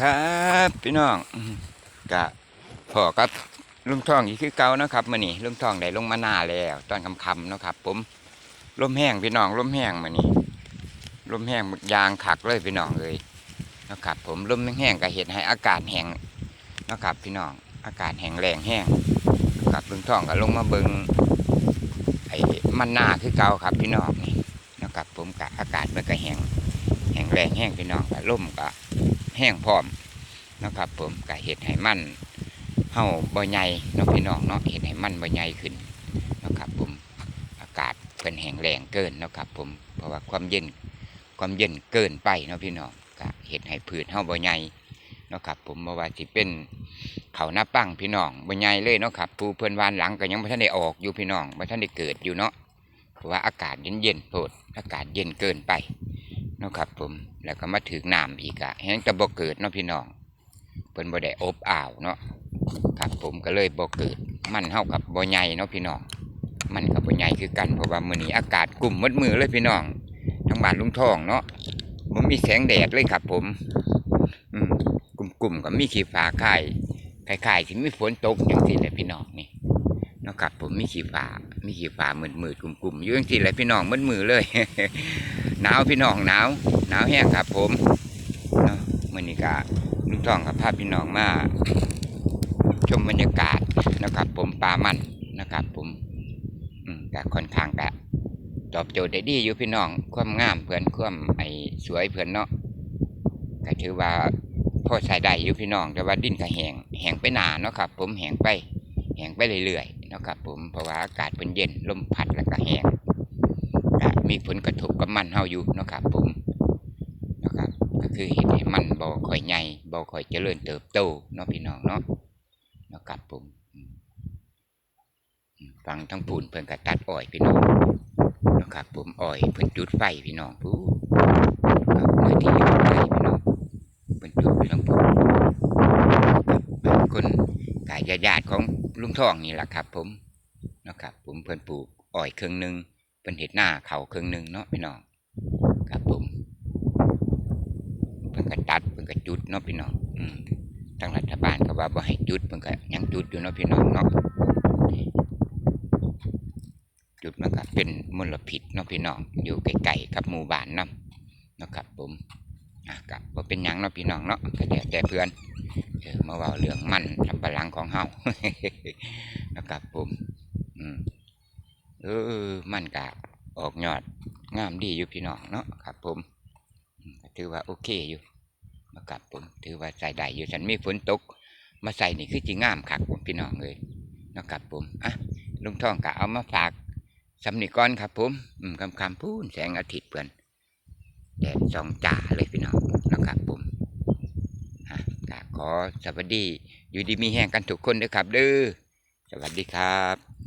ครับพี่น้องกะพอกับลุงทองอีกคือเก่านะครับมื่อนี้ลุงทองได้ลงมาหน้าแล้วตอนคำๆเนะครับ ผมลมแห้งพี่น้องลมแห้งมื่อนี้ลมแห้งยางขักเลยพี่น้องเลยนะครับ ผมลมแห้งก็เห็นให้อากาศแห้งนะครับพี่น้องอากาศแห้งแรงแห้งกับลุงทองก็ลงมาเบิงไอ้มันหน้าคือเก่าครับพี่น้องนี่นะครับผมกะอากาศมันก็แห้งแห้งแรงแห้งพี่น้องกะลมก็ แห้งพร้อมนะครับ ผมกะเห็ดให้มันเฮาบ่ใหญ่เนาะพี่น้องเนาะเห็ดให้มันบ่ใหญ่ขึ้นนะครับ ผมอากาศเพิ่นแห้งแรงเกินนะครับ ผมเพราะว่าความเย็นความเย็นเกินไปเนาะพี่น้องกะเห็ดให้พืชเฮาบ่ใหญ่นะครับผมบ่ว่าสิเป็นเขาหน้าปั้งพี่น้องบ่ใหญ่เลยเนาะครับผู้เพิ่นวานหลังก็ยังบ่ทันได้ออกอยู่พี่น้องบ่ทันได้เกิดอยู่เนาะเพราะว่าอากาศเย็นๆโพดอากาศเย็นเกินไป เนาะครับผมแล้วก็มาถึงน้ำอีกอะแห้งต่บ่เกิดเนาะพี่น้องเพิ่นบ่ได้อบอ้าวเนาะครับผมก็เลยบ่เกิดมันเฮากับบ่ใหญ่เนาะพี่น้องมันกับบ่ใหญ่คือกันเพราะว่ามื้อนี้อากาศกลุ่มมืดมือเลยพี่น้องทางบ้านลุงทองเนาะบ่มีแสงแดดเลยครับผมอืมกลุ่มๆก็มีขี้ฟ้าคายคล้ายๆที่มีฝนตกจังซี่แหละพี่น้องนี่ นะครับผมมีขี้ฟ้ามีขี้ฟ้ามืดๆกลุ่มๆอยู่จังซี่แหละพี่น้องมืดมือเลย หนาวพี่น้องหนาวหนาวแห้งครับผมเนาะมือนี้ก็ลุงทองกับพาพพี่น้องมาชมบรรยากาศนะครับ ผมป่ามันนะครับ ผมอืมก็ค่อนข้างกะตอบโจทย์ได้ดีอยู่พี่น้องความงามเพื่อนความไอ้สวยเพื่อนเนาะก็ถือว่าพ่อใส่ได้อยู่พี่น้องแต่ว่าดินก็แหงแหงไปหนาเนาะครับ ผมแหงไปแหงไปเรื่อยๆ เนาะครับผมเพราะว่าอากาศเป็นเย็นลมพัดแล้วก็แห้งก็มีผลกระทบกับมันเฮาอยู่เนาะครับผมนะครับก็คือเห็นให้มันบ่ค่อยใหญ่บ่ค่อยเจริญเติบโตเนาะพี่น้องเนาะเนาะครับผมฟังทั้งปูนเพิ่นก็ตัดอ้อยพี่น้องนะครับผมอ้อยเพิ่นจุดไฟพี่น้องผู้ครับเมื่อที่อยู่ไฟพี่น้องเพิ่นจุดทั้งปูนครับเป็นคนกายญาติของ ลุงท่องนี่แหละครับ ผมนะครับ ผมเพิ่นปลูกอ้อยเครึ่องหนึ่งเป็นเห็ดหน้าเขาเครึ่องหนึ่งเนาะพี่น้องครับผมเพิ่นก็ตัดเพิ่นก็จุดเนาะพี่น้องอืมทางรัฐบาลก็ว่าบ่ให้จุดเพิ่นก็ยังจุดอยู่เนาะพี่น้องเนาะจุดมันก็เป็นมลพิษเนาะพี่น้องอยู่ไกลๆกับหมู่บ้านนํเนะครับผม ก็บ่เป็นหยังเนาะพี่น้องเนาะก็แล้วแต่เพื่อนเออมาว้าเรื่องมันทำปะหลังของเฮานะครับผมอืมเออมันกะออกยอดงามดีอยู่พี่น้องเนาะครับ ผมถือว่าโอเคอยู่นะครับผมถือว่าใส่ได้อยู่ฉันมีฝนตก มาใส่นี่คือจีงามคักผมพี่น้องเลยนะครับผมอะลุงท่องกะเอามาฝากสำนิกรครับผมอืมคำคำพูนแสงอาทิตย์เพื่อน แดดสองจ่าเลยพี่น้องนะครับผมอะขอสวัสดี อยู่ดีมีแห้งกันทุกคนด้อครับเด้อสวัสดีครับ